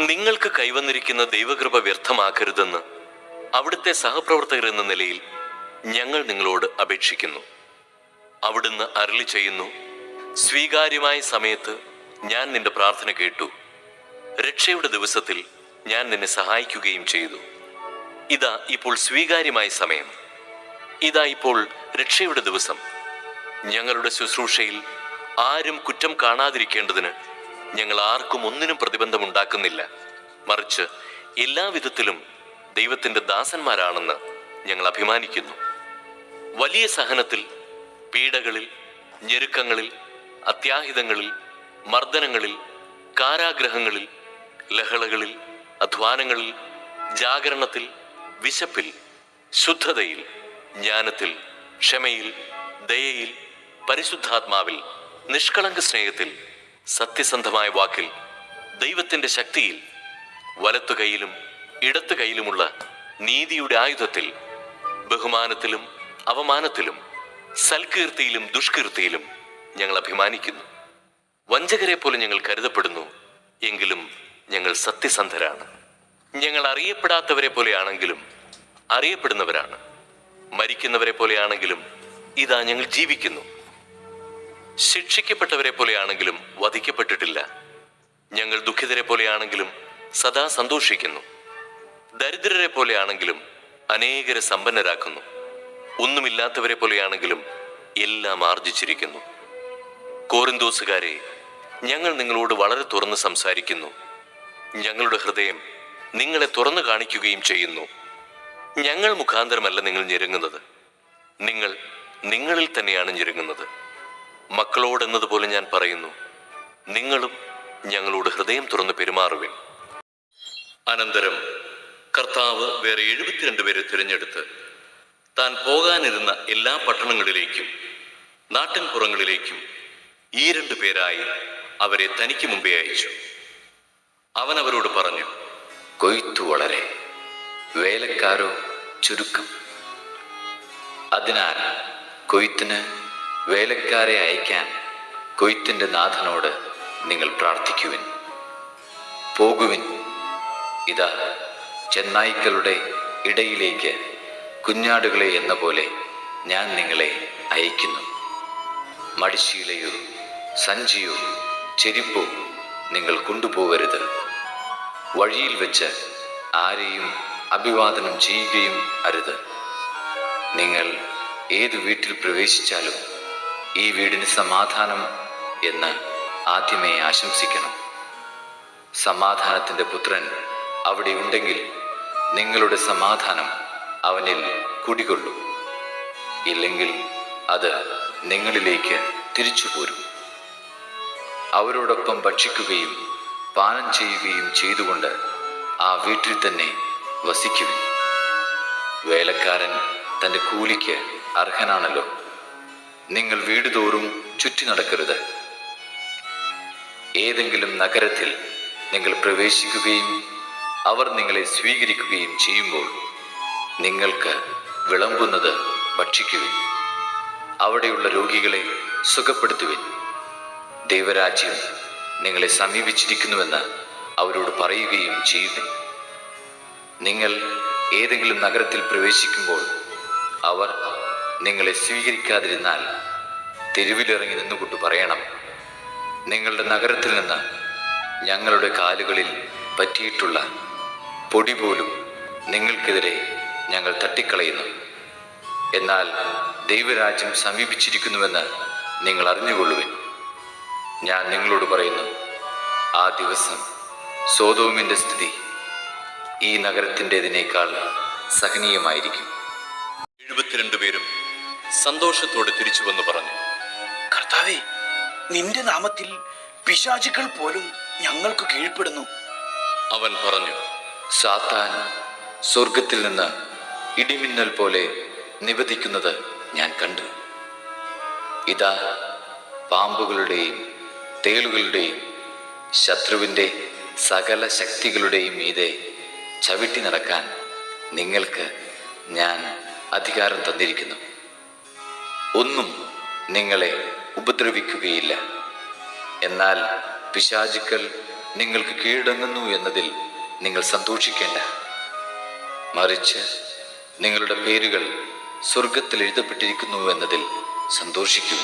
നിങ്ങൾക്ക് കൈവന്നിരിക്കുന്ന ദൈവകൃപ വ്യർത്ഥമാക്കരുതെന്ന് അവിടുത്തെ സഹപ്രവർത്തകർ എന്ന നിലയിൽ ഞങ്ങൾ നിങ്ങളോട് അപേക്ഷിക്കുന്നു. അവിടുന്ന് അരളി ചെയ്യുന്നു സ്വീകാര്യമായ സമയത്ത് ഞാൻ നിന്റെ പ്രാർത്ഥന കേട്ടു. രക്ഷയുടെ ദിവസത്തിൽ ഞാൻ നിന്നെ സഹായിക്കുകയും ചെയ്തു. ഇതാ ഇപ്പോൾ സ്വീകാര്യമായ സമയം. ഇതാ ഇപ്പോൾ രക്ഷയുടെ ദിവസം. ഞങ്ങളുടെ ശുശ്രൂഷയിൽ ആരും കുറ്റം കാണാതിരിക്കേണ്ടതിന് ഞങ്ങൾ ആർക്കും ഒന്നിനും പ്രതിബന്ധമുണ്ടാക്കുന്നില്ല മറിച്ച് എല്ലാവിധത്തിലും ദൈവത്തിന്റെ ദാസന്മാരാണെന്ന് ഞങ്ങൾ അഭിമാനിക്കുന്നു. വലിയ സഹനത്തിൽ പീഡകളിൽ ഞെരുക്കങ്ങളിൽ അത്യാഹിതങ്ങളിൽ മർദ്ദനങ്ങളിൽ കാരാഗ്രഹങ്ങളിൽ ലഹളകളിൽ അധ്വാനങ്ങളിൽ ജാഗരണത്തിൽ വിശപ്പിൽ ശുദ്ധതയിൽ ജ്ഞാനത്തിൽ ക്ഷമയിൽ ദയയിൽ പരിശുദ്ധാത്മാവിൽ നിഷ്കളങ്ക സ്നേഹത്തിൽ സത്യസന്ധമായ വാക്കിൽ ദൈവത്തിന്റെ ശക്തിയിൽ വലത്തു കൈയിലും ഇടത്തു കൈയിലുമുള്ള നീതിയുടെ ആയുധത്തിൽ ബഹുമാനത്തിലും അവമാനത്തിലും സൽകീർത്തിയിലും ദുഷ്കീർത്തിയിലും ഞങ്ങൾ അഭിമാനിക്കുന്നു. വഞ്ചകരെ പോലെ ഞങ്ങൾ കരുതപ്പെടുന്നു എങ്കിലും ഞങ്ങൾ സത്യസന്ധരാണ്. ഞങ്ങൾ അറിയപ്പെടാത്തവരെ പോലെയാണെങ്കിലും അറിയപ്പെടുന്നവരാണ്. മരിക്കുന്നവരെ പോലെയാണെങ്കിലും ഇതാ ഞങ്ങൾ ജീവിക്കുന്നു. ശിക്ഷിക്കപ്പെട്ടവരെ പോലെയാണെങ്കിലും വധിക്കപ്പെട്ടിട്ടില്ല. ഞങ്ങൾ ദുഃഖിതരെ പോലെയാണെങ്കിലും സദാ സന്തോഷിക്കുന്നു. ദരിദ്രരെ പോലെയാണെങ്കിലും അനേകരെ സമ്പന്നരാക്കുന്നു. ഒന്നുമില്ലാത്തവരെ പോലെയാണെങ്കിലും എല്ലാം ആർജിച്ചിരിക്കുന്നു. കോറിന്തോസുകാരെ ഞങ്ങൾ നിങ്ങളോട് വളരെ തുറന്ന് സംസാരിക്കുന്നു. ഞങ്ങളുടെ ഹൃദയം നിങ്ങളെ തുറന്നു കാണിക്കുകയും ചെയ്യുന്നു. ഞങ്ങൾ മുഖാന്തരമല്ല നിങ്ങൾ ഞെരുങ്ങുന്നത്. നിങ്ങൾ നിങ്ങളിൽ തന്നെയാണ് ഞെരുങ്ങുന്നത്. മക്കളോടെന്നതുപോലെ ഞാൻ പറയുന്നു. നിങ്ങളും ഞങ്ങളോട് ഹൃദയം തുറന്ന് പെരുമാറുവിൻ. അനന്തരം കർത്താവ് വേറെ എഴുപത്തിരണ്ട് പേരെ തിരഞ്ഞെടുത്ത് താൻ പോകാനിരുന്ന എല്ലാ പട്ടണങ്ങളിലേക്കും നാട്ടിൻപുറങ്ങളിലേക്കും ഈ രണ്ടു പേരായി അവരെ തനിക്ക് മുമ്പേ അയച്ചു. അവൻ അവരോട് പറഞ്ഞു കൊയ്ത്തു വളരെ വേലക്കാരോ ചുരുക്കം. അതിനാൽ കൊയ്ത്തിന് വേലക്കാരെ അയക്കാൻ കൊയ്ത്തിന്റെ നാഥനോട് നിങ്ങൾ പ്രാർത്ഥിക്കുവിൻ. പോകുവിൻ. ഇതാ ചെന്നായ്ക്കളുടെ ഇടയിലേക്ക് കുഞ്ഞാടുകളെ എന്ന പോലെ ഞാൻ നിങ്ങളെ അയക്കുന്നു മടിശീലയോ സഞ്ചിയോ ചെരിപ്പോ നിങ്ങൾ കൊണ്ടുപോകരുത് വഴിയിൽ വെച്ച് ആരെയും അഭിവാദനം ചെയ്യുകയും അരുത്. നിങ്ങൾ ഏതു വീട്ടിൽ പ്രവേശിച്ചാലും ഈ വീടിന് സമാധാനം എന്ന് ആദ്യമേ ആശംസിക്കണം. സമാധാനത്തിന്റെ പുത്രൻ അവിടെ ഉണ്ടെങ്കിൽ നിങ്ങളുടെ സമാധാനം അവനിൽ കുടികൊള്ളും. ഇല്ലെങ്കിൽ അത് നിങ്ങളിലേക്ക് തിരിച്ചു പോരും. അവരോടൊപ്പം ഭക്ഷിക്കുകയും പാനം ചെയ്യുകയും ചെയ്തുകൊണ്ട് ആ വീട്ടിൽ തന്നെ വസിക്കുവിൻ. വേലക്കാരൻ തന്റെ കൂലിക്ക് അർഹനാണല്ലോ. നിങ്ങൾ വീട് തോറും ചുറ്റി നടക്കരുത്. ഏതെങ്കിലും നഗരത്തിൽ നിങ്ങൾ പ്രവേശിക്കുകയും അവർ നിങ്ങളെ സ്വീകരിക്കുകയും ചെയ്യുമ്പോൾ നിങ്ങൾക്ക് വിളമ്പുന്നത് ഭക്ഷിക്കുവിൻ. അവിടെയുള്ള രോഗികളെ സുഖപ്പെടുത്തുവിൻ. ദൈവരാജ്യം നിങ്ങളെ സമീപിച്ചിരിക്കുന്നുവെന്ന് അവരോട് പറയുകയും ചെയ്യുവിൻ. നിങ്ങൾ ഏതെങ്കിലും നഗരത്തിൽ പ്രവേശിക്കുമ്പോൾ അവർ നിങ്ങളെ സ്വീകരിക്കാതിരുന്നാൽ തെരുവിലിറങ്ങി നിന്നുകൊണ്ട് പറയണം. നിങ്ങളുടെ നഗരത്തിൽ നിന്ന് ഞങ്ങളുടെ കാലുകളിൽ പറ്റിയിട്ടുള്ള പൊടി പോലും നിങ്ങൾക്കെതിരെ ഞങ്ങൾ തട്ടിക്കളയുന്നു. എന്നാൽ ദൈവരാജ്യം സമീപിച്ചിരിക്കുന്നുവെന്ന് നിങ്ങൾ അറിഞ്ഞുകൊള്ളുവിൻ. ഞാൻ നിങ്ങളോട് പറയുന്നു ആ ദിവസം സോതോമിന്റെ സ്ഥിതി ഈ നഗരത്തിന്റെതിനേക്കാൾ സഹനീയമായിരിക്കും. എഴുപത്തിരണ്ട് പേരും സന്തോഷത്തോടെ തിരിച്ചു വന്ന് പറഞ്ഞു. കർത്താവേ നിന്റെ നാമത്തിൽ പിശാചുക്കൾ പോലും ഞങ്ങൾക്ക് കീഴ്പ്പെടുന്നു. അവൻ പറഞ്ഞു സാത്താൻ സ്വർഗത്തിൽ നിന്ന് ഇടിമിന്നൽ പോലെ നിവധിക്കുന്നത് ഞാൻ കണ്ടു. ഇതാ പാമ്പുകളുടെയും തേളുകളുടെയും ശത്രുവിന്റെ സകല ശക്തികളുടെയും മീതെ ചവിട്ടി നടക്കാൻ നിങ്ങൾക്ക് ഞാൻ അധികാരം തന്നിരിക്കുന്നു. ഒന്നും നിങ്ങളെ ഉപദ്രവിക്കുകയില്ല. എന്നാൽ പിശാചുക്കൾ നിങ്ങൾക്ക് കീഴടങ്ങുന്നു എന്നതിൽ നിങ്ങൾ സന്തോഷിക്കേണ്ട. മറിച്ച് നിങ്ങളുടെ പേരുകൾ സ്വർഗത്തിൽ എഴുതപ്പെട്ടിരിക്കുന്നു എന്നതിൽ സന്തോഷിക്കൂ